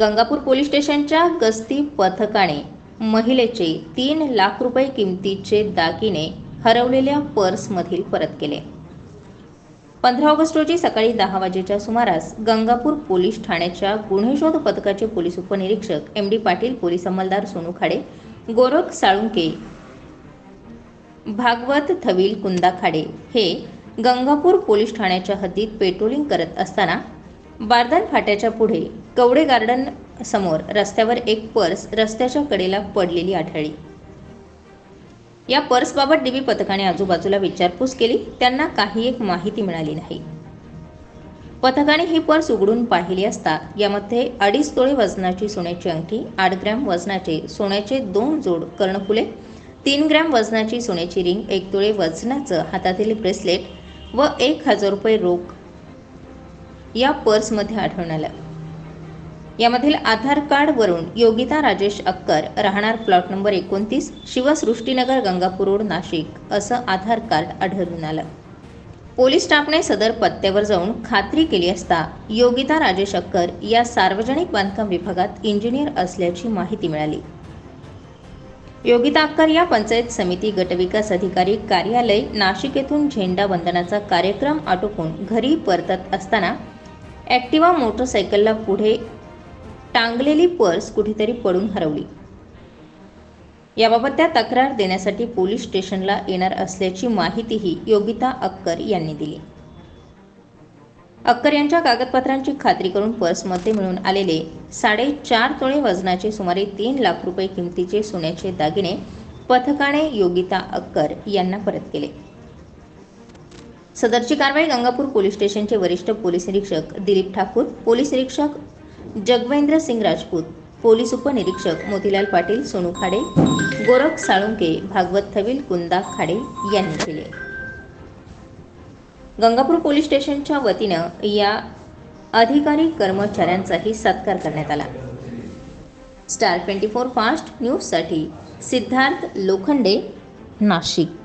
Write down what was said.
Gangapur police स्टेशनच्या गस्ती पथकाने महिलेचे तीन लाख रुपये किमतीचे दागिने हरवलेल्या पर्समधील परत केले. पंधरा ऑगस्ट रोजी सकाळी दहा वाजेच्या सुमारास गंगापूर पोलीस ठाण्याच्या गुन्हे शोध पथकाचे पोलीस उपनिरीक्षक एम डी पाटील पोलीस अंमलदार सोनू खाडे गोरख साळुंके भागवत थविल कुंदा खाडे हे गंगापूर पोलीस ठाण्याच्या हद्दीत पेट्रोलिंग करत असताना बारदान फाट्याच्या पुढे कवडे गार्डन समोर रस्त्यावर एक पर्स रस्त्याच्या कडेला पडलेली आढळली. या पर्सबाबत डीबी पथकाने आजूबाजूला विचारपूस केली. त्यांना काही एक माहिती मिळाली नाही. पथकाने ही पर्स उघडून पाहिली असता यामध्ये अडीच तोळे वजनाची सोन्याची अंगठी आठ ग्रॅम वजनाचे सोन्याचे दोन जोड कर्णफुले तीन ग्रॅम वजनाची सोन्याची रिंग एक तोळे वजनाचं हातातील ब्रेसलेट व एक हजार रुपये रोख या पर्समध्ये आढळून आलं. यामधील आधार कार्डवरून योगिता राजेश अक्कर राहणार प्लॉट नंबर एकोणतीस शिवसृष्टीनगर गंगापूर रोड नाशिक असं आधार कार्ड आढळून आलं. पोलीस स्टाफने सदर पत्त्यावर जाऊन खात्री केली असता योगिता राजेश अक्कर या सार्वजनिक बांधकाम विभागात इंजिनियर असल्याची माहिती मिळाली. योगिता अक्कर या पंचायत समिती गटविकास अधिकारी कार्यालय नाशिक येथून झेंडा वंदनाचा कार्यक्रम आटोपून घरी परतत असताना ॲक्टिवा मोटरसायकलला पुढे टांगलेली पर्स कुठेतरी पडून हरवली. याबाबत त्या तक्रार देण्यासाठी पोलीस स्टेशनला येणार असल्याची माहितीही योगिता अक्कर यांनी दिली. अक्कर यांच्या कागदपत्रांची खात्री करून पर्समध्ये मिळून आलेले साडेचार तोळे वजनाचे सुमारे तीन लाख रुपये किमतीचे सोन्याचे दागिने पथकाने योगिता अक्कर यांना परत केले. सदरची कारवाई गंगापूर पोलीस स्टेशनचे वरिष्ठ पोलीस निरीक्षक दिलीप ठाकूर पोलीस निरीक्षक जगवेंद्र सिंग राजपूत पोलीस उपनिरीक्षक मोतीलाल पाटील सोनू खाडे गोरख साळुंके भागवत थविल कुंदा खाडे यांनी केले. गंगापूर पोलीस स्टेशनच्या वतीनं या अधिकारी कर्मचाऱ्यांचाही सत्कार करण्यात आला. स्टार ट्वेंटी फोर फास्ट न्यूजसाठी सिद्धार्थ लोखंडे नाशिक.